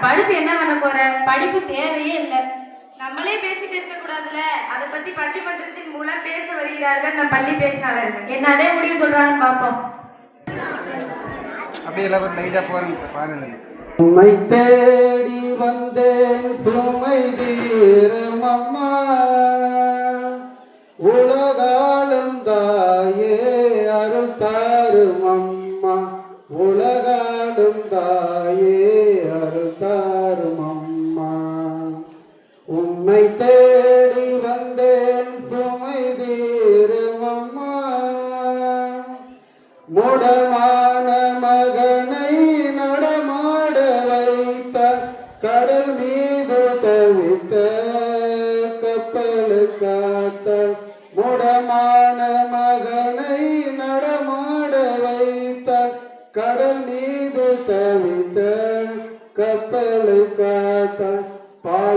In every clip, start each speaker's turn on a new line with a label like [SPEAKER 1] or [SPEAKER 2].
[SPEAKER 1] படிச்சு என்ன பண்ண போற? படிப்பு தேவையே இல்லை.
[SPEAKER 2] நம்மளே பேசிட்டு இருக்க கூடாதுல. அதை பத்தி பட்டிமன்றத்தின் மூலம் பேச வருகிறார்கள் நம் பள்ளி பேச்சாளர்கள்.
[SPEAKER 1] என்னதே முடிவு சொல்றாங்கன்னு பார்ப்போம்.
[SPEAKER 3] அப்படியே எல்லாரும் லைட்டாக போகிறேன் பாருங்க.
[SPEAKER 4] உம்மை தேடி வந்தேன் சுமை தீரும் அம்மா. உலகாளும் தாயே அருள் தாரும் அம்மா. உலகாளும் தாயே தேடி வந்தேன் சுமை தீரும் முடமான மகனை நடமாட வைத்த கடல் மீது தவித்த கப்பல் காத்த முடமான மகனை நடமாட வைத்த கடல் மீது தவித்த கப்பல் காத்த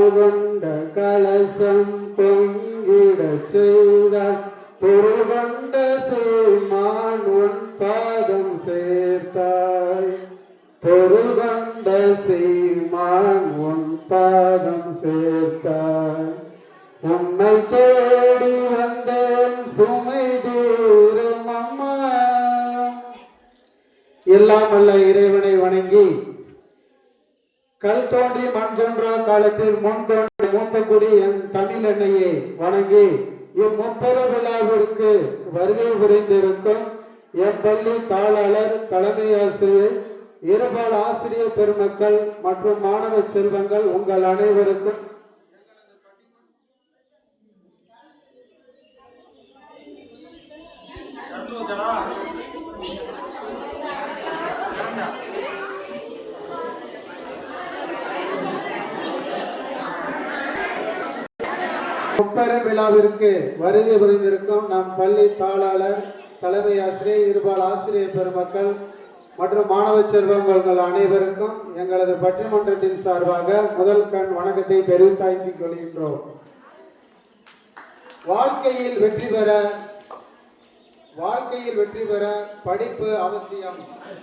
[SPEAKER 4] பால் கலசம் பொங்கிடச் செய்தார். பொருள் கொண்ட சீமான் உன் பாதம் சேர்த்தாய். பொருள் கொண்ட சீமான் உன் பாதம் சேர்த்தாய். உம்மை தேடி வந்தேன் சுமை தீரும் அம்மா. எல்லாம் அல்ல இறைவனை வணங்கி கல் தோன்றி மண் தோன்றா காலத்தில் முன் தோன்றி மூத்தக்குடி என் தமிழ் எண்ணெயை வணங்கி இம்முப்பெரு விழாவிற்கு வருகை புரிந்திருக்கும் என் பள்ளி தாளாளர் தலைமை ஆசிரியர் இருபால் ஆசிரியர் பெருமக்கள் மற்றும் மாணவ செல்வங்கள் உங்கள் அனைவருக்கும் முப்பெரும் விழாவிற்கு வருகை புரிந்திருக்கும் நம் பள்ளி தாளாளர் தலைமை ஆசிரியர் இருபால் ஆசிரியர் பெருமக்கள் மற்றும் மாணவ செல்வங்கள் அனைவருக்கும் எங்களது பட்டிமன்றத்தின் சார்பாக முதல் கண் வணக்கத்தை தெரிவித்தாக்கிக் கொள்கின்றோம். வாழ்க்கையில் வெற்றி பெற வாழ்க்கையில் வெற்றி பெற படிப்பு அவசியம்.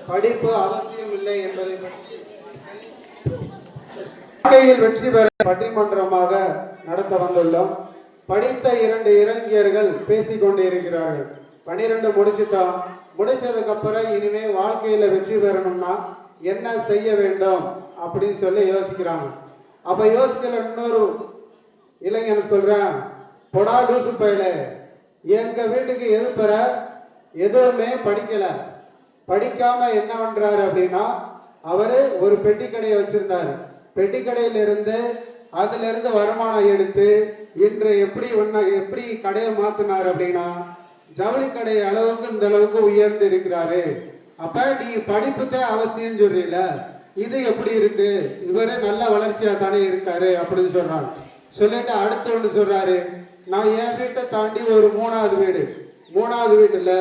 [SPEAKER 4] படிப்பு அவசியம் இல்லை என்பதை பற்றி வாழ்க்கையில் வெற்றி பெற பட்டிமன்றமாக நடத்த வந்துள்ளோம். படித்த இரண்டு இளைஞர்கள் பேசிக்கொண்டு இருக்கிறார்கள் பனிரெண்டு முடிச்சுட்டோம். முடிச்சதுக்கு அப்புறம் இனிமே வாழ்க்கையில வெற்றி பெறணும்னா என்ன செய்ய வேண்டும் அப்படின்னு சொல்லி யோசிக்கிறாங்க. அப்ப யோசிக்கிற இன்னொரு இளைஞன் சொல்றேன் பொடா லூசு பயில. எங்க வீட்டுக்கு எது பெற? எதுவுமே படிக்கல. படிக்காம என்ன பண்றாரு அப்படின்னா அவரு ஒரு பெட்டி கடையை வச்சிருந்தாரு. பெட்டி கடையில இருந்து அதுல இருந்து வருமானம் எடுத்து இன்று எப்படி ஒன்ன எப்படி கடையை மாத்தினார் அப்படின்னா ஜவுளி கடை அளவுக்கு இந்த அளவுக்கு உயர்ந்து இருக்கிறாரு. அப்ப நீ படிப்பு தான் அவசியம் சொல்றீல இது எப்படி இருக்கு? இவரு நல்ல வளர்ச்சியா தானே இருக்காரு அப்படின்னு சொல்றாங்க. சொல்லிட்டு அடுத்து ஒன்று சொல்றாரு. நான் என் வீட்டை தாண்டி ஒரு மூணாவது வீடு. மூணாவது வீட்டுல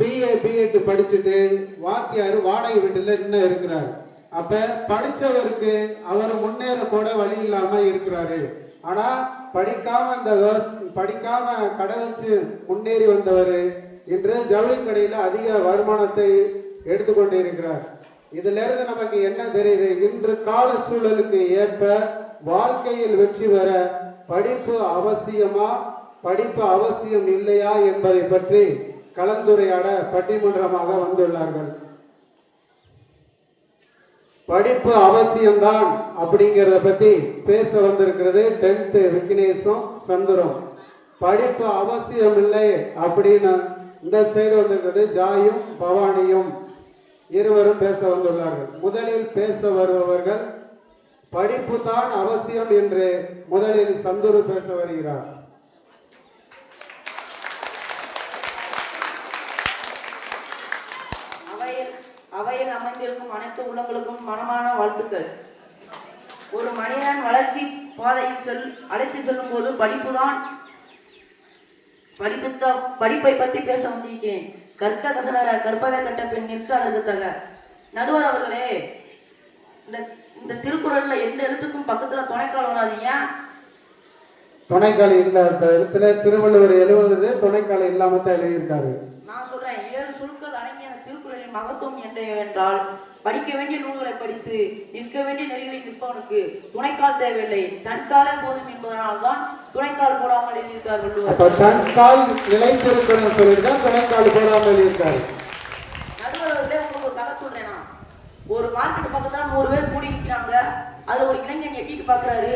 [SPEAKER 4] பிஏ பிஎட் படிச்சுட்டு வாத்தியார் வாடகை வீட்டுல இன்னும் இருக்கிறார். அப்ப படிச்சவருக்கு அவர் முன்னேற கூட வழி இல்லாம இருக்கிறாரு. ஆனா படிக்காம அந்த படிக்காம கடை வச்சு முன்னேறி வந்தவர் இன்று ஜவுளி கடையில அதிக வருமானத்தை எடுத்துக்கொண்டு இருக்கிறார். இதுல இருந்து நமக்கு என்ன தெரியுது? இன்று கால சூழலுக்கு ஏற்ப வாழ்க்கையில் வெற்றி பெற படிப்பு அவசியமா? படிப்பு அவசியம் இல்லையா என்பதை பற்றி கலந்துரையாட பட்டிமன்றமாக வந்துள்ளார்கள். படிப்பு அவசியம்தான் அப்படிங்கிறத பத்தி பேச வந்திருக்கிறது டென்த்து விக்னேஷும் சந்துரும். படிப்பு அவசியம் இல்லை அப்படின்னு இந்த சைடு வந்திருக்கிறது ஜாயும் பவானியும் இருவரும் பேச வந்துள்ளார்கள். முதலில் பேச வருபவர்கள் படிப்பு தான் அவசியம் என்று முதலில் சந்துரு பேச வருகிறார்
[SPEAKER 5] அவையில் அமைந்திருக்கும் அனைத்து உள்ளங்களுக்கும் மனமான வாழ்த்துக்கள். ஒரு மனிதன் வளர்ச்சி பாதையில் செல் அழைத்து செல்லும் போது படிப்புதான் படிப்புத்த படிப்பை பற்றி பேச வந்திருக்கிறேன். கற்க கசடர கற்பவை கட்ட பெண் நிற்க அதற்கு தக. நடுவர் அவர்களே இந்த இந்த திருக்குறள்ல எந்த எழுத்துக்கும் பக்கத்துல துணைக்கால் வராதீங்க
[SPEAKER 4] துணைக்கால் இல்ல அந்த இடத்துல திருவள்ளுவர் எழுதுறது துணைக்கால் இல்லாம தான் எழுதியிருக்காரு.
[SPEAKER 5] நான் சொல்றேன் மகத்துவம் என்றால் படிக்க வேண்டிய நூல்களை படித்து நிற்க வேண்டிய நெறிகளில் நிற்பவனுக்கு துணைக்கால் தேவையில்லை. தன்காலே போதும் என்பதனால் தான் துணைக்கால் போடாமல் எழுதியிருக்கார் வள்ளுவர்
[SPEAKER 4] அப்ப தன் கால் நிலைத்திருக்கணும் தான் துணைக்கால் போடாமல் இருக்காரு
[SPEAKER 5] நடுவர்களே உங்களுக்கு ஒரு கதை. ஒரு மார்க்கெட் பக்கத்துல நூறு பேர் கூடி நிக்கிறாங்க. அதுல ஒரு இளைஞன் எட்டிட்டு பாக்குறாரு.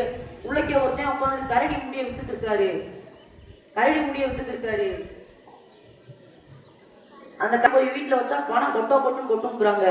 [SPEAKER 5] உள்ளக்க ஒருத்தன் உட்காந்து கரடி முடிய வித்துட்டு இருக்காரு. கரடி முடிய வித்துட்டு இருக்காரு. அந்த போய் வீட்டுல வச்சா பணம் கொட்டோ கொட்டும் கொட்டுங்கிறாங்க.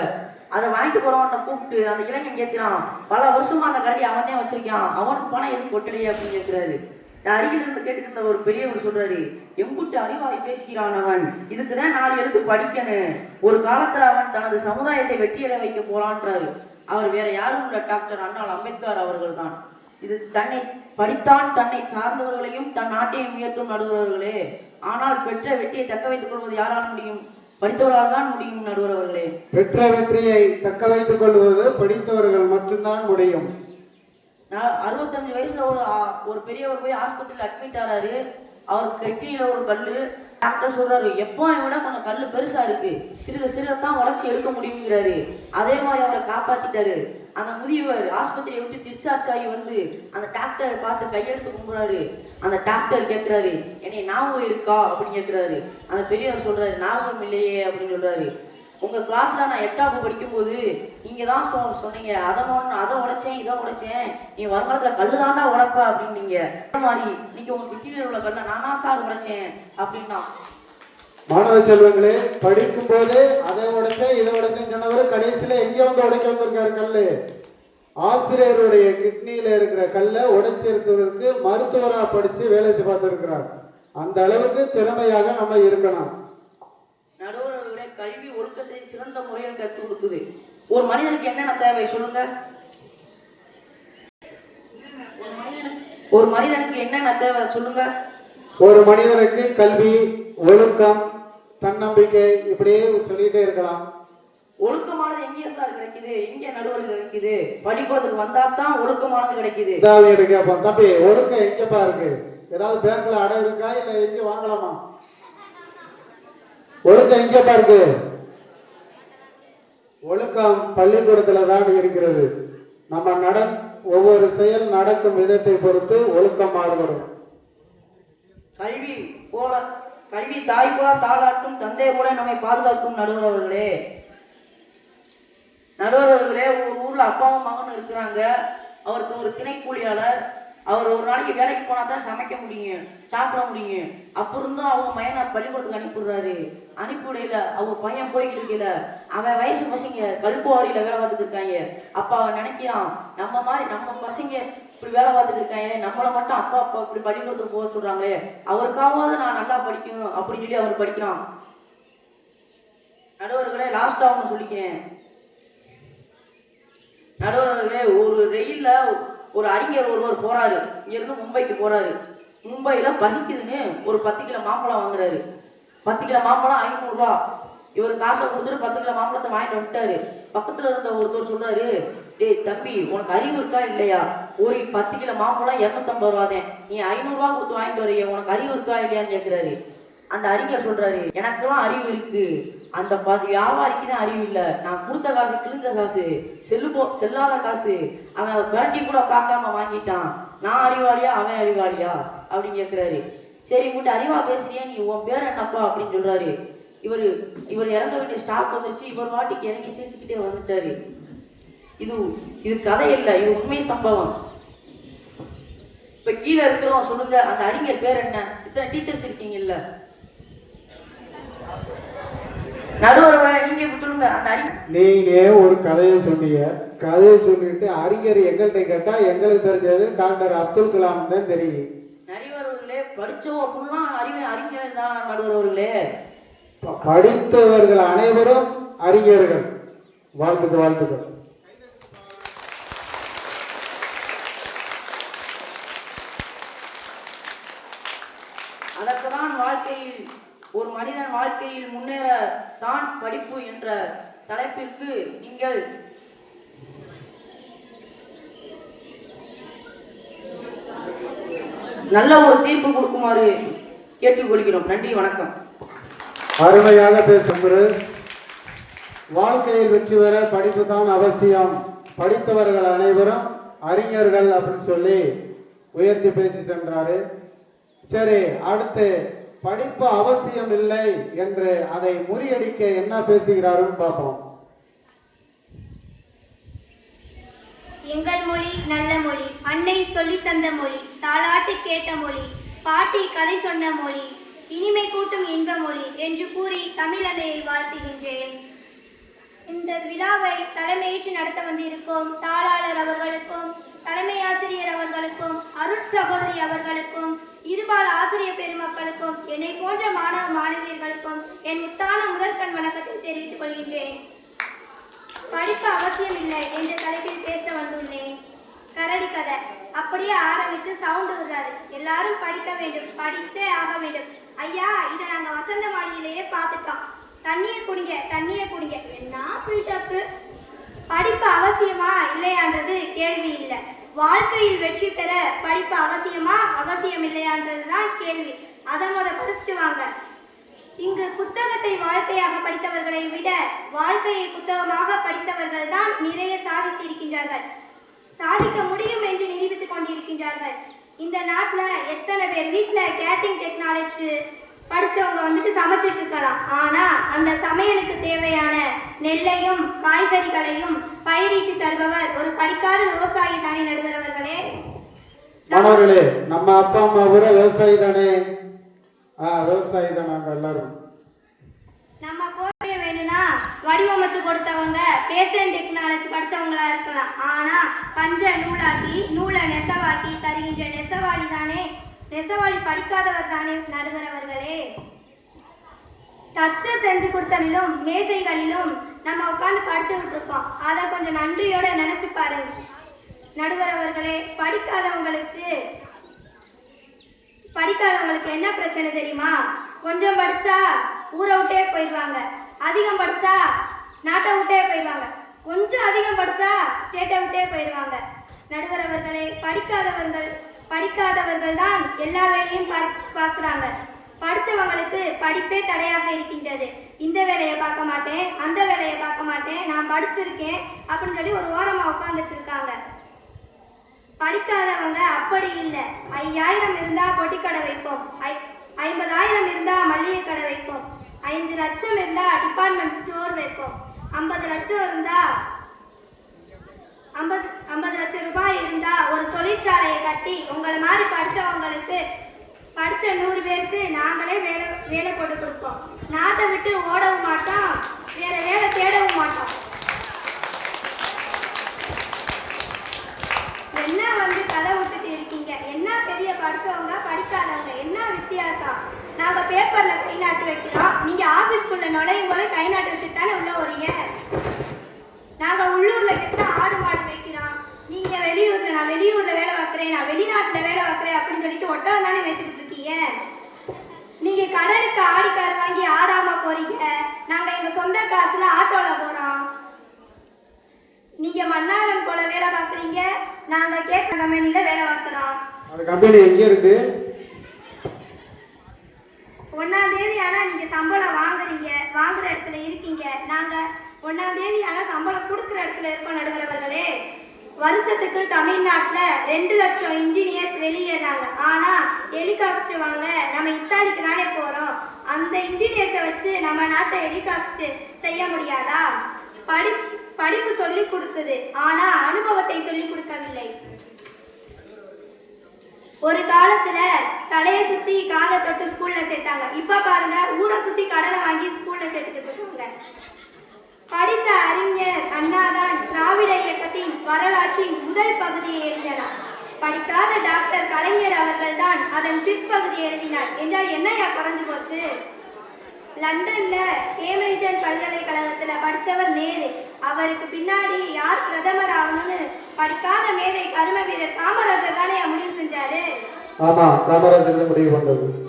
[SPEAKER 5] அதை வாங்கிட்டு போறவன கூப்பிட்டு அந்த இளைஞன் கேட்கிறான் பல வருஷமா அந்த கரடி அவன் தான் வச்சிருக்கான் அவனுக்கு பணம் எதுவும் கொட்டலையே அப்படின்னு கேட்கிறாரு. நான் அருகில் இருந்து கேட்டுக்கிட்ட ஒரு பெரியவர் சொல்றாரு எம்புட்டு அறிவாய் பேசுகிறான் அவன். இதுக்குதான் நாலு எழுத்து படிக்கணும். ஒரு காலத்துல அவன் தனது சமுதாயத்தை வெற்றியடை வைக்க போறான்றாரு. அவர் வேற யாரும் இல்ல டாக்டர் அண்ணால் அம்பேத்கர் அவர்கள் தான் இது தன்னை படித்தான் தன்னை சார்ந்தவர்களையும் தன் நாட்டையும் உயர்த்தும் நடுவர்களே. ஆனால் பெற்ற வெற்றியை தக்க வைத்துக் கொள்வது யாரால் முடியும்? படித்தவரால் தான் முடியும் நடுவர் அவர்களே.
[SPEAKER 4] பெற்ற வெற்றியை தக்க வைத்துக் கொள்வது படித்தவர்கள் மட்டும்தான் முடியும்.
[SPEAKER 5] நான் அறுபத்தஞ்சு வயசுல ஒரு ஒரு பெரியவர் போய் ஆஸ்பத்திரியில் அட்மிட் ஆறாரு. அவருக்கு கிட்னியில ஒரு கல்லு. டாக்டர் சொல்றாரு எப்போ விட கொஞ்சம் கல்லு பெருசா இருக்கு. சிறுக சிறுக தான் உழைச்சி எடுக்க முடியுங்கிறாரு அதே மாதிரி அவரை காப்பாத்திட்டாரு. அந்த முதியவர் ஆஸ்பத்திரியை விட்டு டிஸ்சார்ஜ் ஆகி வந்து அந்த டாக்டரை பார்த்து கையெடுத்து கும்புறாரு அந்த டாக்டர் கேட்குறாரு என்னை ஞாபகம் இருக்கா? அப்படின்னு கேட்குறாரு. அந்த பெரியவர் சொல்கிறாரு ஞாபகம் இல்லையே அப்படின்னு சொல்கிறாரு உங்கள் கிளாஸில் நான் எட்டாவது படிக்கும்போது நீங்கள் தான் சொ சொன்னீங்க. அதை ஒன்று அதை உடைச்சேன் இதை உடைச்சேன். நீ வருங்காலத்தில் கல் தாண்டா உடைப்ப அப்படின்னீங்க. அந்த மாதிரி நீங்கள் உங்கள் கிட்டியில் உள்ள கல்லை நானா சார் உடைச்சேன் அப்படின்னா
[SPEAKER 4] மாணவ செல்வங்களே படிக்கும் போது அதை உடைச்சேன் இதை உடைச்சேன்னு சொன்னவர் கடைசியில எங்க வந்து உடைக்க வந்திருக்காரு கல்லு? ஆசிரியருடைய கிட்னியில இருக்கிற கல்லை உடைச்சு இருக்கிறதுக்கு மருத்துவரா படிச்சு வேலை செய்ய பார்த்திருக்கிறார். அந்த அளவுக்கு திறமையாக நம்ம இருக்கணும்.
[SPEAKER 5] நடுவர்களே கல்வி ஒழுக்கத்தை சிறந்த முறையில் கற்றுக் கொடுக்குது. ஒரு மனிதனுக்கு என்னென்ன தேவை சொல்லுங்க? ஒரு மனிதனுக்கு என்னென்ன தேவை சொல்லுங்க?
[SPEAKER 4] ஒரு மனிதனுக்கு கல்வி ஒழுக்கம் தன்னம்பிக்கை இப்படியே சொல்லிட்டே இருக்கலாம்.
[SPEAKER 5] ஒழுக்கமானது எங்கே சார் கிடைக்குது? எங்கே நடுவர்கள் கிடைக்குது? பள்ளிக்கூடத்துக்கு வந்தா தான் ஒழுக்கமானது கிடைக்குது.
[SPEAKER 4] இதாவது கேட்போம் தம்பி ஒழுக்கம் எங்கப்பா இருக்கு? ஏதாவது பேங்க்ல அடை இருக்கா? இல்ல எங்க வாங்கலாமா? ஒழுக்கம் எங்கப்பா இருக்கு? ஒழுக்கம் பள்ளிக்கூடத்துல தான் இருக்கிறது. நம்ம நட ஒவ்வொரு செயல் நடக்கும் விதத்தை பொறுத்து ஒழுக்கம் மாறுபடும்.
[SPEAKER 5] கல்வி போல கல்வி தாய் போல தாளாட்டும் தந்தை போல நம்மை பாதுகாக்கும் நடுவர் அவர்களே நடுவர் அவர்களே ஒரு ஊர்ல அப்பாவும் மகனும் இருக்கிறாங்க. அவருக்கு ஒரு திணைக்கூலியாளர். அவர் ஒரு நாளைக்கு வேலைக்கு போனா தான் சமைக்க முடியும் சாப்பிட முடியும். அப்ப இருந்தும் அவங்க பையனை பள்ளிக்கூடத்துக்கு அனுப்பிடுறாரு அனுப்பிவிடையில அவங்க பையன் போய்கிட்டு இருக்கல. அவன் வயசு பசங்க கல்குவாரியில வேலை பார்த்துட்டு இருக்காங்க. அப்ப அவன் நினைக்கிறான் நம்ம மாதிரி நம்ம பசங்க இப்படி வேலை பார்த்துட்டு இருக்காங்க நம்மளை மட்டும் அப்பா அப்பா இப்படி பள்ளிக்கூடத்துக்கு போக சொல்றாங்களே அவருக்காவது நான் நல்லா படிக்கணும் அப்படின்னு சொல்லி அவர் படிக்கிறான். நடுவர்களே லாஸ்டா ஒன்று சொல்லிக்கிறேன். நடுவர்களே ஒரு ரயில்ல ஒரு அறிஞர் ஒருவர் போறாரு. இங்கிருந்து மும்பைக்கு போறாரு. மும்பையில பசிக்குதுன்னு ஒரு பத்து கிலோ மாம்பழம் வாங்குறாரு. பத்து கிலோ மாம்பழம் ஐநூறுரூவா இவர் காசை கொடுத்துட்டு பத்து கிலோ மாம்பழத்தை வாங்கிட்டு வந்துட்டாரு. பக்கத்துல இருந்த ஒருத்தர் சொல்றாரு டேய் தம்பி உனக்கு அறிவு இருக்கா இல்லையா? ஒரு பத்து கிலோ மாம்பழம் இரநூத்தம்பது ரூபாதேன் நீ ஐநூறுரூவா கொடுத்து வாங்கிட்டு வரைய உனக்கு அறிவு இருக்கா இல்லையான்னு கேட்குறாரு அந்த அறிஞர் சொல்கிறாரு எனக்கெல்லாம் அறிவு இருக்குது அந்த பாதி வியாபாரிக்கு தான் அறிவு இல்லை. நான் கொடுத்த காசு கிழிஞ்ச காசு செல்லு போ செல்லாத காசு. அவன் அதை கூட பார்க்காம வாங்கிட்டான். நான் அறிவாளியா அவன் அறிவாளியா? அப்படின்னு கேட்குறாரு சரி உங்கள்கிட்ட அறிவா பேசுறியா? நீ உன் பேர் என்னப்பா? அப்படின்னு சொல்கிறாரு இவர் இவர் இறங்க வேண்டிய ஸ்டாக் வந்துருச்சு. இவர் வாட்டிக்கு இறங்கி சிரிச்சுக்கிட்டே வந்துட்டாரு. இது இது கதை இல்லை. இது உண்மை சம்பவம். இப்ப கீழே இருக்கிறோம் சொல்லுங்க அந்த அறிஞர் பேர் என்ன? இத்தனை டீச்சர்ஸ் இருக்கீங்கல்ல. நடுவர் வர நீங்க சொல்லுங்க அந்த அறிஞர்
[SPEAKER 4] நீங்க ஒரு கதையை சொன்னீங்க. கதையை சொல்லிட்டு அறிஞர் எங்கள்கிட்ட கேட்டா எங்களுக்கு தெரிஞ்சது டாக்டர் அப்துல் கலாம் தான் தெரியும்.
[SPEAKER 5] நடுவர்களே படிச்சவங்க ஃபுல்லா அறிவு அறிஞர் தான் நடுவர்களே.
[SPEAKER 4] படித்தவர்கள் அனைவரும் அறிஞர்கள். வாழ்த்துக்கு வாழ்த்துக்கள்
[SPEAKER 5] அதற்குதான் வாழ்க்கையில் ஒரு மனிதன் வாழ்க்கையில் முன்னேற தான் படிப்பு என்ற தலைப்பிற்கு நீங்கள் நல்ல ஒரு தீர்ப்பு கொடுக்குமாறு கேட்டுக்கொள்கிறோம். நன்றி வணக்கம்.
[SPEAKER 4] அருமையாக பேசுகிறது வாழ்க்கையில் வெற்றி பெற படிப்பு தான் அவசியம். படித்தவர்கள் அனைவரும் அறிஞர்கள் அப்படின்னு சொல்லி உயர்த்தி பேசி சென்றாரு. சரி அடுத்து படிப்பு அவசியம் இல்லை என்று அதை முறியடிக்க என்ன பேசுகிறாருன்னு பார்ப்போம்.
[SPEAKER 6] எங்கள் மொழி நல்ல மொழி அன்னை சொல்லி தந்த மொழி தாலாட்டு கேட்ட மொழி பாட்டி கதை சொன்ன மொழி இனிமை கூட்டும் இன்ப மொழி என்று கூறி தமிழனையை வாழ்த்துகின்றேன். இந்த விழாவை தலைமையேற்று நடத்த வந்திருக்கும் தாளாளர் அவர்களுக்கும் தலைமை ஆசிரியர் அவர்களுக்கும் அருட்சகோதரி அவர்களுக்கும் இருபால் ஆசிரியர் பெருமக்களுக்கும் என்னை போன்ற மாணவ மாணவியர்களுக்கும் என் முத்தான முதற்கண் வணக்கத்தை தெரிவித்துக் கொள்கின்றேன். படிப்பு அவசியம் இல்லை என்ற தலைப்பில் பேச வந்துள்ளேன். கரடி கதை. அப்படியே ஆரம்பித்து சவுண்டு விடுறாரு எல்லாரும் படிக்க வேண்டும். படித்தே ஆக வேண்டும். ஐயா இதை நாங்கள் வசந்த மாளிகையிலேயே பார்த்துட்டோம் தண்ணியை குடிங்க தண்ணியை குடிங்க. என்ன பில்டப்பு படிப்பு அவசியமா இல்லையான்றது கேள்வி இல்லை. வாழ்க்கையில் வெற்றி பெற படிப்பு அவசியமா? அவசியம் இல்லையான்றது தான் கேள்வி. அதை முத படிச்சுட்டு வாங்க. இங்கு புத்தகத்தை வாழ்க்கையாக படித்தவர்களை விட வாழ்க்கையை புத்தகமாக படித்தவர்கள் தான் நிறைய சாதித்திருக்கின்றார்கள். சாதிக்க முடியும் என்று நிரூபித்துக் கொண்டிருக்கின்றார்கள். இந்த நாட்டில் எத்தனை பேர்? வீட்டில் கேட்டிங் டெக்னாலஜி படிச்சவங்க வந்துட்டு சமைச்சிட்டு இருக்கலாம். ஆனா அந்த சமையலுக்கு தேவையான நெல்லையும் காய்கறிகளையும் பயிரிட்டு தருபவர் ஒரு படிக்காத விவசாயி தானே நடுகிறவர்களே
[SPEAKER 4] மாணவர்களே நம்ம அப்பா அம்மா கூட விவசாயி தானே? ஆ விவசாயி தான் நாங்கள் எல்லாரும்.
[SPEAKER 6] நம்ம கோட்டைய வேணும்னா வடிவமைச்சு கொடுத்தவங்க பேசன் டெக்னாலஜி படிச்சவங்களா இருக்கலாம். ஆனா பஞ்ச நூலாக்கி நூலை நெசவாக்கி தருகின்ற நெசவாளி தானே நெசவாளி படிக்காதவர் தானே நடுவரவர்களே தச்சு செஞ்சு கொடுத்ததிலும் மேசைகளிலும் நம்ம உட்காந்து படிச்சுக்கிட்டு இருக்கோம் அதை கொஞ்சம் நன்றியோட நினைச்சு பாருங்க. நடுவரவர்களே படிக்காதவங்களுக்கு படிக்காதவங்களுக்கு என்ன பிரச்சனை தெரியுமா? கொஞ்சம் படிச்சா ஊரை விட்டே போயிடுவாங்க. அதிகம் படிச்சா நாட்டை விட்டே போயிடுவாங்க. கொஞ்சம் அதிகம் படிச்சா ஸ்டேட்டை விட்டே போயிடுவாங்க. நடுவர் அவர்களே படிக்காதவர்கள் படிக்காதவர்கள் தான் எல்லா வேலையும் பார்க்குறாங்க. படித்தவங்களுக்கு படிப்பே தடையாக இருக்கின்றது. இந்த வேலையை பார்க்க மாட்டேன் அந்த வேலையை பார்க்க மாட்டேன் நான் படிச்சிருக்கேன் அப்படின்னு சொல்லி ஒரு ஓரமாக உட்காந்துட்டு இருக்காங்க. படிக்காதவங்க அப்படி இல்லை. ஐயாயிரம் இருந்தா பொட்டிக்கடை வைப்போம். ஐ ஐம்பதாயிரம் இருந்தால் மளிகை கடை வைப்போம். ஐந்து லட்சம் இருந்தால் டிபார்ட்மெண்ட் ஸ்டோர் வைப்போம். ஐம்பது லட்சம் இருந்தால் ஐம்பது ஐம்பது லட்சம் ரூபாய் இருந்தா ஒரு தொழிற்சாலையை கட்டி உங்களை மாதிரி படித்தவங்களுக்கு படித்த நூறு பேருக்கு நாங்களே வேலை வேலை போட்டு கொடுப்போம். நாட்டை விட்டு ஓடவும் மாட்டோம் வேற வேலை தேடவும் மாட்டோம். என்ன வந்து தலை விட்டுட்டு இருக்கீங்க? என்ன பெரிய படிச்சவங்க படிக்காதவங்க? என்ன வித்தியாசம்? நாங்க பேப்பர்ல கை நாட்டு வைக்கிறோம். நீங்க ஆஃபீஸ்க்குள்ளே நுழையும் போது கை நாட்டு வச்சுட்டு தானே உள்ள வரீங்க நாங்க உள்ளூர்ல கிட்ட ஆடு மாடு நீங்க வெளியூர்ல நான் வெளியூர்ல வேலை பார்க்குறேன் நான் வெளிநாட்டுல வேலை பார்க்குறேன் அப்படின்னு சொல்லிட்டு ஒட்டகம் தானே வச்சுக்கிட்டு இருக்கீங்க? நீங்க கடனுக்கு ஆடிக்கார் வாங்கி ஆடாம போறீங்க. நாங்க எங்க சொந்த காசுல ஆட்டோல போறோம். நீங்க மன்னாரன் கொலை வேலை பார்க்குறீங்க. நாங்க கேட்க கம்பெனில வேலை பார்க்குறோம்.
[SPEAKER 4] அந்த கம்பெனி எங்கே இருக்கு?
[SPEAKER 6] ஒன்னாம் தேதி ஆனா நீங்க சம்பளம் வாங்குறீங்க. வாங்குற இடத்துல இருக்கீங்க. நாங்க ஒன்னாம் தேதி ஆனா சம்பளம் கொடுக்குற இடத்துல இருக்கோம் நடுவரவர்களே வருஷத்துக்கு தமிழ்நாட்டில் ரெண்டு லட்சம் இன்ஜினியர்ஸ் வெளியேறாங்க. ஆனால் ஹெலிகாப்டர் வாங்க நம்ம இத்தாலிக்கு தானே போகிறோம் அந்த இன்ஜினியர்ஸை வச்சு நம்ம நாட்டை ஹெலிகாப்டர் செய்ய முடியாதா? படி படிப்பு சொல்லி கொடுக்குது. ஆனால் அனுபவத்தை சொல்லி கொடுக்கவில்லை. ஒரு காலத்துல தலையை சுத்தி காதை தொட்டு ஸ்கூல்ல சேர்த்தாங்க. இப்ப பாருங்க ஊரை சுத்தி கடனை வாங்கி ஸ்கூல்ல சேர்த்துக்கிட்டு இருக்காங்க. படித்த அறிஞர் அண்ணாதான் திராவிட இயக்கத்தின் வரலாற்றின் முதல் பகுதியை எழுதினார். படிக்காத டாக்டர் கலைஞர் அவர்கள்தான் அதன் பிற்பகுதி எழுதினார். என்றால் என்னையா குறைஞ்சு போச்சு? லண்டன்ல கேம்பிரிட்ஜன் பல்கலைக்கழகத்துல படிச்சவர் நேரு. அவருக்கு பின்னாடி யார் பிரதமர் ஆகணும்னு படிக்காத மேதை கரும வீரர் காமராஜர் தானே முடிவு செஞ்சாரு?
[SPEAKER 4] ஆமா காமராஜர் முடிவு பண்ணது.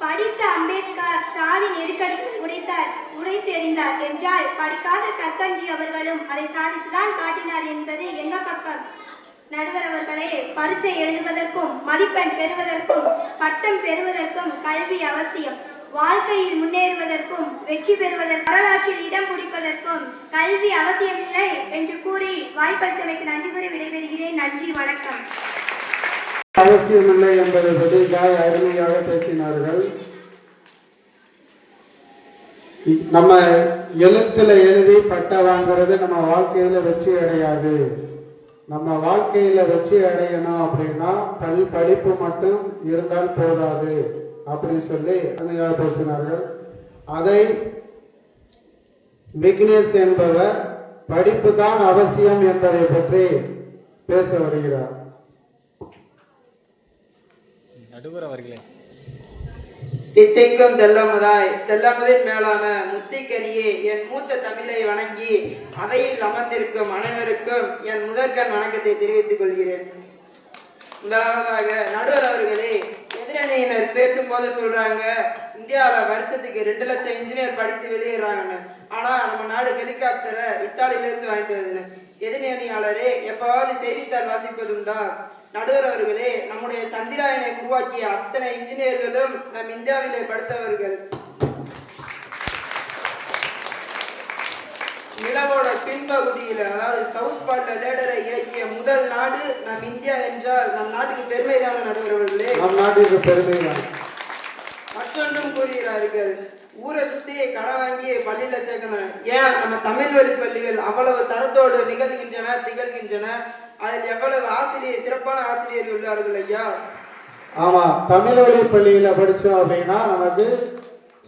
[SPEAKER 6] படித்த அம்பேத்கர் சாதி நெருக்கடிக்கு உடைத்தார் உடைத்தெறிந்தார் என்றால் படிக்காத கற்கன்றி அவர்களும் அதை சாதித்துதான் காட்டினார் என்பது எங்க பக்கம்? நடுவர் அவர்களே பரீட்சை எழுதுவதற்கும் மதிப்பெண் பெறுவதற்கும் பட்டம் பெறுவதற்கும் கல்வி அவசியம். வாழ்க்கையில் முன்னேறுவதற்கும் வெற்றி பெறுவதற்கும் வரலாற்றில் இடம் பிடிப்பதற்கும் கல்வி அவசியமில்லை என்று கூறி வாய்ப்பளித்தமைக்கு நன்றி கூறி விடைபெறுகிறேன். நன்றி வணக்கம்.
[SPEAKER 4] அவசியமில்லை என்பதை பற்றி தாய் அருமையாக பேசினார்கள். நம்ம எழுத்துல எழுதி பட்டை வாங்குறது நம்ம வாழ்க்கையில வெற்றி அடையாது. நம்ம வாழ்க்கையில வெற்றி அடையணும் அப்படின்னா பல் படிப்பு மட்டும் இருந்தால் போதாது அப்படின்னு சொல்லி அருமையாக பேசினார்கள். அதை விக்னேஷ் என்பவர் படிப்பு தான் அவசியம் என்பதை பற்றி பேச வருகிறார்.
[SPEAKER 3] நடுவர் அவர்களே.
[SPEAKER 7] தித்திக்கும் தெல்லமுதாய் தெல்லமுதின் மேலான முத்திக்கனியே என் மூத்த தமிழை வணங்கி அவையில் அமர்ந்திருக்கும் அனைவருக்கும் என் முதற்கண் வணக்கத்தை தெரிவித்துக் கொள்கிறேன். முதலாவதாக நடுவர் அவர்களே எதிரணியினர் பேசும்போது சொல்றாங்க இந்தியாவில் வருஷத்துக்கு ரெண்டு லட்சம் இன்ஜினியர் படித்து வெளியேறாங்கன்னு ஆனா நம்ம நாடு ஹெலிகாப்டரை இத்தாலியில இருந்து வாங்கிட்டு வருதுன்னு எதிரணியாளரே எப்பாவது செய்தித்தாள் வாசிப்பதுண்டா? நடுவர் அவர்களே நம்முடைய சந்திராயனை உருவாக்கிய அத்தனை இன்ஜினியர்களும் நம் இந்தியாவிலே படித்தவர்கள். நிலவோட பின்பகுதியில அதாவது சவுத் பார்ட்ல லேடரை இறக்கிய முதல் நாடு நம் இந்தியா என்றால் நம் நாட்டுக்கு பெருமைதான நடுவர் அவர்களே
[SPEAKER 4] நம் நாட்டிற்கு பெருமை தான்
[SPEAKER 7] மற்றொன்றும் கூறுகிறார்கள் ஊரை சுத்தி கடன் வாங்கி பள்ளியில சேர்க்கணும். ஏன்? நம்ம தமிழ் வழி பள்ளிகள் அவ்வளவு தரத்தோடு நிகழ்கின்றன திகழ்கின்றன. அதில் எவ்வளவு ஆசிரியர் சிறப்பான ஆசிரியர்கள் உள்ளார்கள் ஐயா?
[SPEAKER 4] ஆமா தமிழ் வழி பள்ளியில படிச்சோம் அப்படின்னா நமக்கு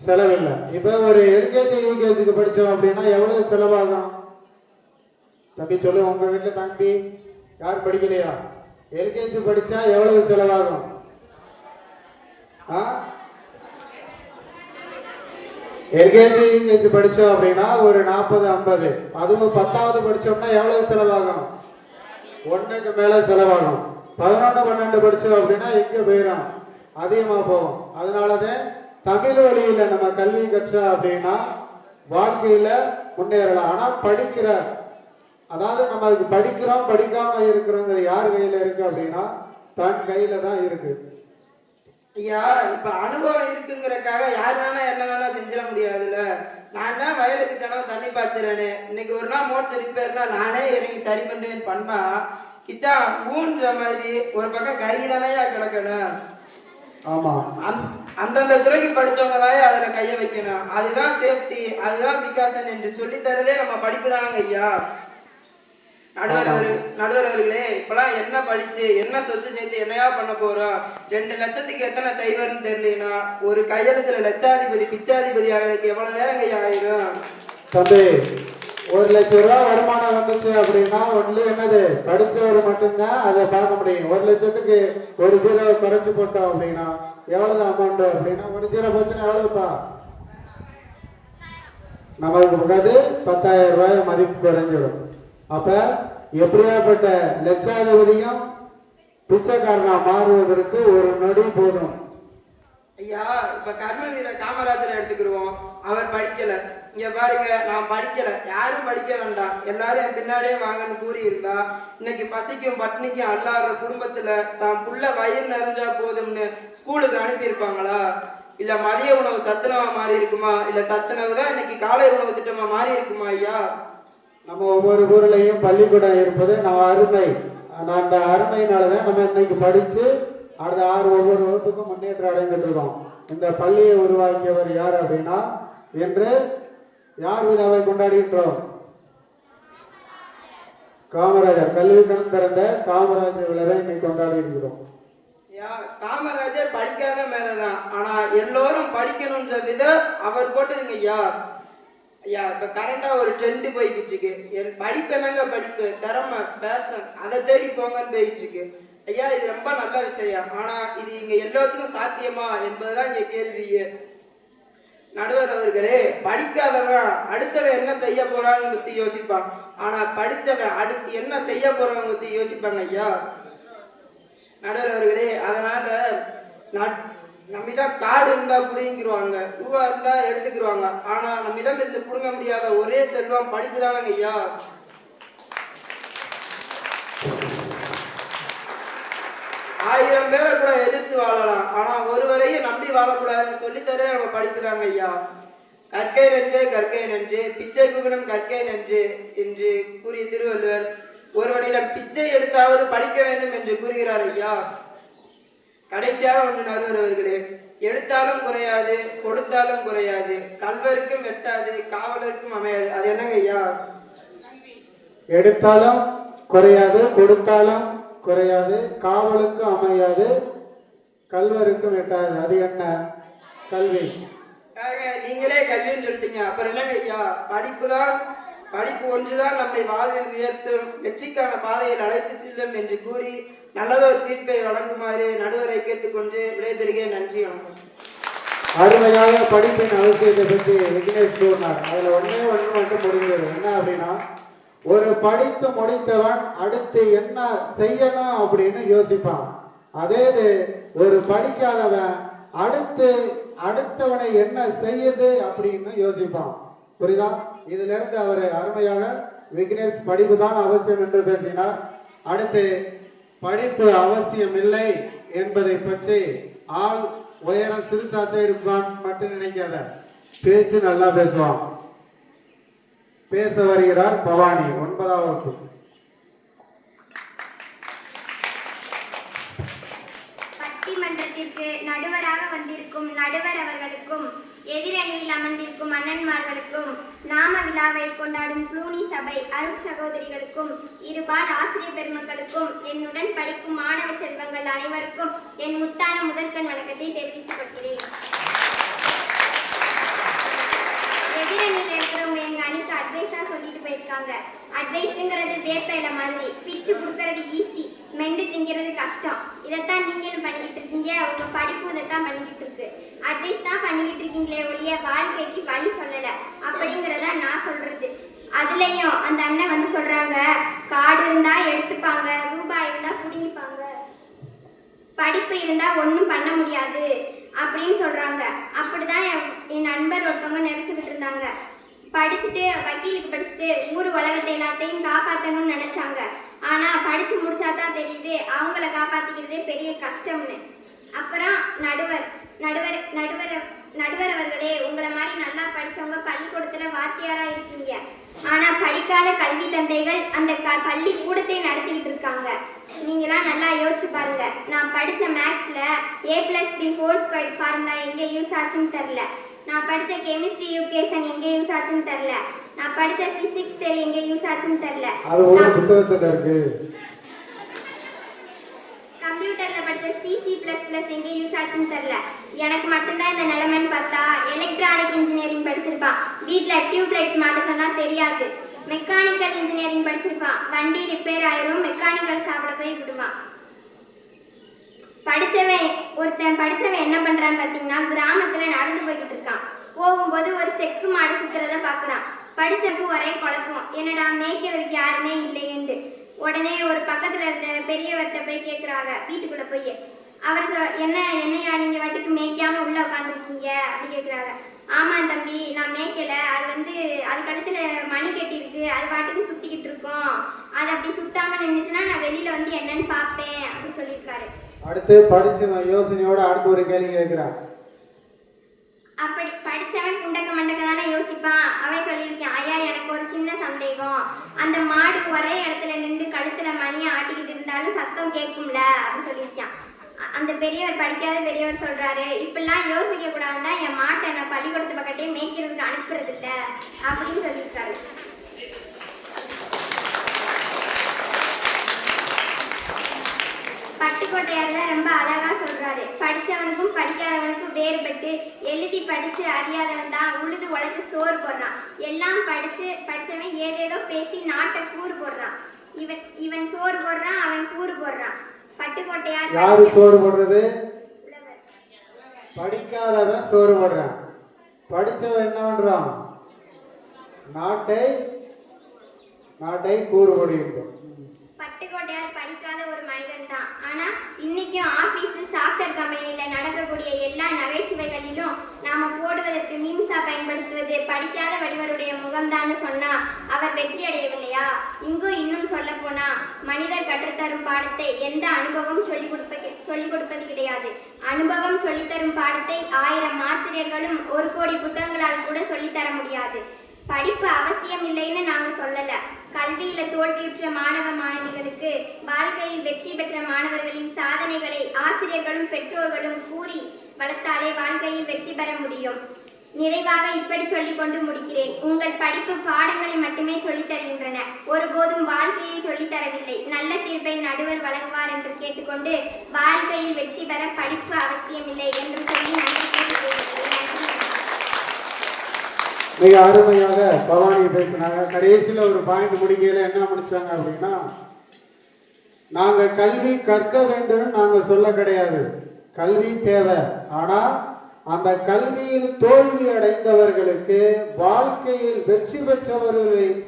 [SPEAKER 4] செலவில்லை. இப்ப ஒரு எல்கேஜி யூகேஜிக்கு படிச்சோம் அப்படின்னா எவ்வளவு செலவாகும்? தம்பி சொல்லு உங்க வீட்டுல தம்பி யார் படிக்கலையா? எல்கேஜி படிச்சா எவ்வளவு செலவாகும்? ஆ? எல்கேஜி யூகேஜி படிச்சோம் அப்படின்னா ஒரு நாற்பது ஐம்பது. அதுவும் பத்தாவது படிச்சோம்னா எவ்வளவு செலவாகும்? ஒண்ணுக்கு மேல செலவாகும். பதினொன்று பன்னெண்டு படிச்சோம் அப்படின்னா எங்கே போயிடும் அதிகமாக போகும். அதனாலதான் தமிழ் வழியில் நம்ம கல்வி கற்றோம் அப்படின்னா வாழ்க்கையில் முன்னேறலாம். ஆனால் படிக்கிற அதாவது நம்ம அதுக்கு படிக்கிறோம் படிக்காம இருக்கிறோங்கிறது யார் கையில் இருக்கு அப்படின்னா தன் கையில தான் இருக்கு.
[SPEAKER 7] ஐயா இப்ப அனுபவம் இருக்குங்கிறக்காக யார் வேணா என்ன வேணா செஞ்சிட முடியாதுல்ல? நான் தான் வயலுக்கு தினம் தண்ணி பாய்ச்சுறேனே. இன்னைக்கு ஒரு நாள் மோட்டர் ரிப்பேர்னா நானே இறங்கி சரி பண்றேன்னு பண்ணா கிச்சா ஊன்ற மாதிரி ஒரு பக்கம் கறி தானேயா கிடக்கணும்.
[SPEAKER 4] ஆமா.
[SPEAKER 7] அந்த- அந்தந்த துறைக்கு படிச்சவங்க தான் அதுல கைய வைக்கணும். அதுதான் சேஃப்டி அதுதான் பிரிகாஷன் என்று சொல்லி தரதே நம்ம படிப்பு தானங்க ஐயா. நடுவர் அவரு- இப்பெல்லாம் என்ன படிச்சு என்ன சொத்து சேர்த்து என்னையா பண்ண போறோம் ரெண்டு லட்சத்துக்கு எத்தனை சைவர்னு தெரியலனா ஒரு கையெழுத்துல லட்சாதிபதி பிச்சாதிபதி ஆகிறதுக்கு எவ்வளவு நேரம் ஐயா ஆயிரும்?
[SPEAKER 4] தம்பி ஒரு லட்சம் ரூபாய் வருமானம் வந்துச்சு அப்படின்னா ஒண்ணு என்னது படிச்சவர் மட்டும்தான் அதை பார்க்க முடியும். ஒரு லட்சத்துக்கு ஒரு ஜீரோ குறைச்சு போட்டோம் அப்படின்னா எவ்வளவு அமௌண்ட் அப்படின்னா ஒரு ஜீரோ போச்சுன்னா எவ்வளவுப்பா? நமக்கு முன்னாடி பத்தாயிரம் ரூபாய் மதிப்பு குறைஞ்சிடும் அப்ப எப்படியாப்பட்ட லட்சாதிபதியும் பிச்சைக்காரனா மாறுவதற்கு ஒரு நொடி போதும்.
[SPEAKER 7] ஐயா இப்ப கர்ம காமராஜரை எடுத்துக்கிடுவோம். அவர் படிக்கல. இங்க பாருங்க நான் படிக்கல. யாரும் படிக்க வேண்டாம். எல்லாரும் என் பின்னாடியே வாங்கன்னு கூறி இருந்தா இன்னைக்கு பசிக்கும் பட்னிக்கும் அல்லாடுற குடும்பத்துல தான் புள்ள வயிறு நிறைஞ்சா போதும்னு ஸ்கூலுக்கு அனுப்பியிருப்பாங்களா? இல்ல மதிய உணவு சத்துணவா மாறி இருக்குமா இல்ல சத்துணவு தான் இன்னைக்கு காலை உணவு திட்டமா மாறி இருக்குமா ஐயா?
[SPEAKER 4] நம்ம ஒவ்வொரு ஊர்லயும் பள்ளிக்கூடம் இருப்பது நம்ம அருமை. நான் அந்த அருமையினால தான் நம்ம இன்னைக்கு படிச்சு அடுத்த ஆறு ஒவ்வொரு வகுப்புக்கும் முன்னேற்றம் அடைந்துட்டு இருக்கோம். இந்த பள்ளியை உருவாக்கியவர் யார் அப்படின்னா என்று யார் விழாவை கொண்டாடுகின்றோம்? காமராஜர். கல்வி கண் திறந்த காமராஜர் விழாவை இன்னைக்கு
[SPEAKER 7] கொண்டாடுகின்றோம். காமராஜர் படிக்காத மேலதான். ஆனா எல்லோரும் படிக்கணும்ன்ற விதம் அவர் போட்டதுங்க யார்? ஐயா இப்ப கரண்டா ஒரு ட்ரெண்ட் போய்கிட்டு இருக்கு. என் படிப்பு என்னங்க படிப்பு? திறமை பேஷன் அதை தேடி போங்கன்னு போயிட்டு இருக்கு. ஐயா இது ரொம்ப நல்ல விஷயம். ஆனா இது இங்க எல்லாத்துக்கும் சாத்தியமா என்பதுதான் இங்க கேள்வியே நடுவர் அவர்களே படிக்காதவன் அடுத்தவன் என்ன செய்ய போறான்னு பத்தி யோசிப்பான். ஆனா படிச்சவன் அடுத்து என்ன செய்ய போறான்னு பத்தி யோசிப்பாங்க ஐயா. நடுவர் அவர்களே அதனால நட்- நம்மிடம் காடு இருந்தா புடிங்கிருவாங்க ரூபா இருந்தா எடுத்துக்கிருவாங்க. ஆனா நம்மிடம் இருந்து புடுங்க முடியாத ஒரே செல்வம் படிப்பு தானங்க ஐயா? ஆயிரம் பேரை கூட எதிர்த்து வாழலாம். ஆனா ஒருவரையும் நம்பி வாழக்கூடாதுன்னு சொல்லித்தரே அவங்க படிக்கிறாங்க ஐயா. கற்கை நெஞ்சே கற்கை நெஞ்சு பிச்சை புகழும் கற்கை நெஞ்சு என்று கூறிய திருவள்ளுவர் ஒருவனிடம் பிச்சை எடுத்தாவது படிக்க வேண்டும் என்று கூறுகிறார் ஐயா. கடைசியாக ஒன்று நடுவர் அவர்களே எடுத்தாலும் குறையாது கொடுத்தாலும் குறையாது கல்வருக்கும் வெட்டாது காவலருக்கும் அமையாது. அது என்னங்க ஐயா?
[SPEAKER 4] எடுத்தாலும் குறையாது கொடுத்தாலும் குறையாது காவலுக்கு அமையாது கல்வருக்கும் எட்டாது அது என்ன? கல்வி.
[SPEAKER 7] நீங்களே கல்வின்னு சொல்லிட்டீங்க. அப்புறம் என்னங்க ஐயா? படிப்பு தான் படிப்பு ஒன்றுதான் நம்மை வாழ்வில் உயர்த்தும். வெற்றிக்கான பாதையில் அழைத்து செல்லும் என்று கூறி நல்லதொரு தீர்ப்பை வழங்குமாறு நடுவரை கேட்டுக்கொண்டு விடைபெறுகிற நன்றி வணக்கம்.
[SPEAKER 4] அருமையாக படிப்பின் அவசியத்தை பற்றி விக்னேஷ் கூறினார். அதில் ஒன்றே ஒன்று மட்டும் முடிஞ்சது என்ன அப்படின்னா ஒரு படித்து முடித்தவன் அடுத்து என்ன செய்யணும் அப்படின்னு யோசிப்பான். அதே இது ஒரு படிக்காதவன் அடுத்து அடுத்தவனை என்ன செய்யுது அப்படின்னு யோசிப்பான். புரியுதா? இதுல இருந்து அவர் அருமையாக விக்னேஷ் படிப்பு தான் அவசியம் என்று பேசினார். அடுத்து படிப்பு அவசியம் இல்லை என்பதை பற்றி ஆள் உயரம் சிறுசாத்தே இருப்பான் மட்டும் நினைக்காத. பேச்சு நல்லா பேசுவான். பேச வருகிறார் பவானி ஒன்பதாம் வகுப்பு.
[SPEAKER 8] பட்டிமன்றத்திற்கு நடுவராக வந்திருக்கும் நடுவர் அவர்களுக்கும் எதிரணியில் அமர்ந்திருக்கும் அண்ணன்மார்களுக்கும் நாம விழாவை கொண்டாடும் குளூனி சபை அருட்சகோதரிகளுக்கும் இருபால் ஆசிரியர் பெருமக்களுக்கும் என்னுடன் படிக்கும் மாணவ செல்வங்கள் அனைவருக்கும் என் முத்தான முதற்கண் வணக்கத்தை தெரிவித்துக் கொள்கிறேன் எதிரணியில் இருக்கிறவங்க எங்க அணிக்கு அட்வைஸா சொல்லிட்டு போயிருக்காங்க. அட்வைஸுங்கிறது வேப்ப இலை மாதிரி பிச்சு கொடுக்கறது ஈஸி மெண்டு திங்கிறது கஷ்டம். இதைத்தான் நீங்களும் பண்ணிக்கிட்டு இருக்கீங்க உங்க படிப்பு இதைத்தான் பண்ணிக்கிட்டு இருக்கீங்க. அட்வைஸ் தான் பண்ணிக்கிட்டு இருக்கீங்களே ஒழிய வாழ்க்கைக்கு வழி சொல்லலை. அப்படிங்கிறத நான் சொல்கிறது அதுலேயும் அந்த அண்ணன் வந்து சொல்கிறாங்க காடு இருந்தால் எடுத்துப்பாங்க ரூபாய் இருந்தால் பிடிங்கிப்பாங்க. படிப்பு இருந்தால் ஒன்றும் பண்ண முடியாது. அப்படின்னு சொல்றாங்க. அப்படிதான் என் என் நண்பர் ஒருத்தவங்க நினச்சிக்கிட்டு இருந்தாங்க. படிச்சுட்டு வக்கீலுக்கு படிச்சுட்டு ஊர் உலகத்தை எல்லாத்தையும் காப்பாற்றணும்னு நினச்சாங்க. ஆனால் படித்து முடிச்சா முடிச்சாதான் தெரியுது அவங்கள காப்பாற்றிக்கிறதே பெரிய கஷ்டம்னு. அப்புறம் நடுவர். நடுவர் நடுவர் நடுவர் அவர்களே உங்களை மாதிரி நல்லா படிச்சவங்க பள்ளிக்கூடத்துல வாத்தியாரா இருக்கீங்க. ஆனா படிக்காத கல்வி தந்தைகள் அந்த க பள்ளி கூடத்தை நடத்திக்கிட்டு இருக்காங்க. நீங்களாம் நல்லா யோசிச்சு பாருங்க. நான் படிச்ச மேக்ஸ்ல A plus B whole square formula எங்க யூஸ் ஆச்சுன்னு தெரில நான் படிச்ச கெமிஸ்ட்ரி யூகேஷன் எங்க யூஸ் ஆச்சுன்னு தெரில நான் படிச்ச பிசிக்ஸ் தெரி எங்க யூஸ் ஆச்சுன்னு தெரில
[SPEAKER 4] அது ஒரு புத்தகத்துல இருக்கு.
[SPEAKER 8] படித்த சிசி ப்ளஸ் ப்ளஸ் எங்கே யூஸ் ஆச்சுன்னு தெரில எனக்கு மட்டும்தான் இந்த நிலைமைன்னு பார்த்தா எலக்ட்ரானிக் இன்ஜினியரிங் படிச்சிருப்பான் வீட்ல டியூப்லைட் மாட்ட சொன்னா தெரியாது. மெக்கானிக்கல் இன்ஜினியரிங் படிச்சிருப்பான் வண்டி ரிப்பேர் ஆயிரும் மெக்கானிக்கல் ஷாப்பில் போய் விடுவான் படிச்சவன் ஒருத்தன் படிச்சவன் என்ன பண்றான்னு பார்த்தீங்கன்னா கிராமத்துல நடந்து போய்கிட்டு இருக்கான். போகும்போது ஒரு செக்கு மாடு சுத்துறத பார்க்குறான். படிச்சக்கு ஒரே குழப்பம். என்னடா மேய்க்கிறதுக்கு யாருமே இல்லையேன்ட்டு. உடனே ஒரு பக்கத்துல இருந்த பெரியவர்கிட்ட போய் கேக்குறாங்க வீட்டுக்குள்ள போய். அவர் சொ என்ன என்னையா நீங்க வாட்டுக்கு மேய்க்காம உள்ள உட்காந்துருக்கீங்க அப்படி கேக்குறாங்க. ஆமா தம்பி நான் மேய்க்கல. அது வந்து அது கழுத்துல மணி கட்டி இருக்கு அது பாட்டுக்கு சுத்திக்கிட்டு இருக்கோம். அது அப்படி சுத்தாம நின்றுச்சுன்னா நான் வெளியில வந்து என்னன்னு பார்ப்பேன் அப்படி சொல்லியிருக்காரு.
[SPEAKER 4] அடுத்து படிச்சவன் யோசனையோட அடுத்து ஒரு கேள்வி கேட்கிறான்
[SPEAKER 8] அப்படி படிச்சவன் குண்டக்க மண்டக்க தானே யோசிப்பான். அவன் சொல்லியிருக்கான் ஐயா சின்ன சந்தேகம். அந்த மாடு ஒரே இடத்துல நின்று கழுத்துல மணியை ஆட்டிக்கிட்டு இருந்தாலும் சத்தம் கேட்கும்ல அப்படின்னு சொல்லியிருக்கான். அந்த பெரியவர் படிக்காத பெரியவர் சொல்றாரு இப்படிலாம் யோசிக்க கூடாதுதான் என் மாட்டை நான் பள்ளிக்கூடத்து பக்கத்தையே மேய்க்கிறதுக்கு அனுப்புறது இல்லை அப்படின்னு சொல்லியிருக்காரு. பட்டுக்கோட்டையார் தான் ரொம்ப அழகா சொல்றாரு. படிச்சவனுக்கும் படிக்காதவனுக்கும் வேறுபட்டு எழுதி படிச்சு அறியாதவன் தான். உழுது உழைச்சு சோறு போடுறான். எல்லாம் படிச்சு படிச்சவன் ஏதேதோ பேசி நாட்டை கூறு போடுறான். இவன் இவன் சோறு போடுறான் அவன் கூறு போடுறான். பட்டுக்கோட்டையார்
[SPEAKER 4] யாரு சோறு போடுறது. படிக்காதவன் சோறு போடுறான். படிச்சவன் என்ன பண்றான்? நாட்டை நாட்டை கூறு போடுகின்றோம்
[SPEAKER 8] பட்டுக்கோட்டை படிக்காத ஒரு மனிதன் தான். ஆனா இன்னைக்கும் ஆபீஸ் சாஃப்ட்வேர் கம்பெனில நடக்கக்கூடிய எல்லா நகைச்சுவைகளிலும் நாம போடுவதற்கு மீம்சா பயன்படுத்துவது படிக்காத வடிவருடைய முகம்தான்னு சொன்னா அவர் வெற்றி அடையவில்லையா? இங்கு இன்னும் சொல்ல போனா மனிதர் கற்றுத்தரும் பாடத்தை எந்த அனுபவம் சொல்லிக் கொடுப்ப சொல்லிக் கொடுப்பது கிடையாது. அனுபவம் சொல்லித்தரும் பாடத்தை ஆயிரம் ஆசிரியர்களும் ஒரு கோடி புத்தகங்களால் கூட சொல்லித்தர முடியாது. படிப்பு அவசியம் இல்லைன்னு நாங்க சொல்லல. கல்வியில தோல்வியுற்ற மாணவ மாணவிகளுக்கு வாழ்க்கையில் வெற்றி பெற்ற மாணவர்களின் சாதனைகளை ஆசிரியர்களும் பெற்றோர்களும் கூறி வளர்த்தாலே வாழ்க்கையில் வெற்றி பெற முடியும். நிறைவாக இப்படி சொல்லிக் கொண்டு முடிக்கிறேன். உங்கள் படிப்பு பாடங்களை மட்டுமே சொல்லித் தருகின்றன. ஒருபோதும் வாழ்க்கையை சொல்லித்தரவில்லை நல்ல தீர்ப்பை நடுவர் வழங்குவார் என்று கேட்டுக்கொண்டு வாழ்க்கையில் வெற்றி பெற படிப்பு அவசியமில்லை என்று சொல்லி நன்றி நன்றி
[SPEAKER 4] மிக அருமையாக பவானி பேசினாங்க. கடைசியில் ஒரு பாயிண்ட் முடிக்கையில் என்ன முடிச்சாங்க அப்படின்னா நாங்கள் கல்வி கற்க வேண்டும் நாங்கள் சொல்ல கிடையாது. கல்வி தேவை. ஆனால் அந்த கல்வியில் தோல்வி அடைந்தவர்களுக்கு வாழ்க்கையில் வெற்றி பெற்றவர்களின்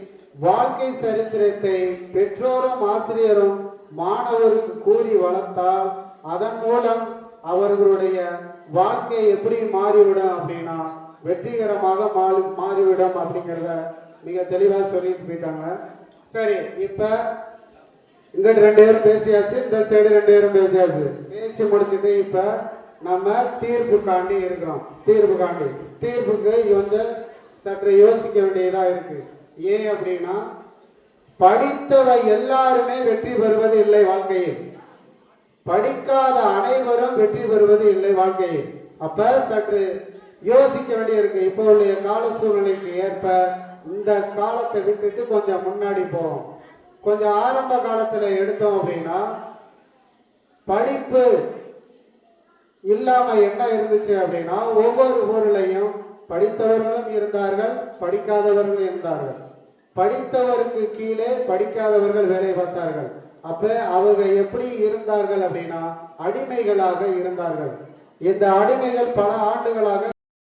[SPEAKER 4] வாழ்க்கை சரித்திரத்தை பெற்றோரும் ஆசிரியரும் மாணவருக்கு கூறி வளர்த்தால் அதன் மூலம் அவர்களுடைய வாழ்க்கை எப்படி மாறிவிடும் அப்படின்னா வெற்றிகரமாக மாறி மாறிவிடும் அப்படிங்கிறத மிக தெளிவாக சொல்லிட்டு போயிட்டாங்க. சரி இப்போ இங்கிட்டு ரெண்டு பேரும் பேசியாச்சு இந்த சைடு ரெண்டு பேரும் பேசியாச்சு. பேசி முடிச்சுட்டு இப்ப நம்ம தீர்ப்பு காண்டி இருக்கிறோம். தீர்ப்பு காண்டி. தீர்ப்புக்கு கொஞ்சம் சற்று யோசிக்க வேண்டியதா இருக்கு. ஏன் அப்படின்னா படித்தவை எல்லாருமே வெற்றி பெறுவது இல்லை வாழ்க்கையில். படிக்காத அனைவரும் வெற்றி பெறுவது இல்லை வாழ்க்கையில். அப்ப சற்று யோசிக்க வேண்டியிருக்கு. இப்போ உள்ள கால சூழ்நிலைக்கு ஏற்ப இந்த காலத்தை விட்டுட்டு கொஞ்சம் முன்னாடி போகிறோம் கொஞ்சம் ஆரம்ப காலத்துல எடுத்தோம் அப்படின்னா படிப்பு இல்லாம என்ன இருந்துச்சு அப்படின்னா ஒவ்வொரு ஊர்லயும் படித்தவர்களும் இருந்தார்கள் படிக்காதவர்களும் இருந்தார்கள். படித்தவருக்கு கீழே படிக்காதவர்கள் வேலை பார்த்தார்கள். அப்ப அவங்க எப்படி இருந்தார்கள் அப்படின்னா அடிமைகளாக இருந்தார்கள். இந்த அடிமைகள் பல ஆண்டுகளாக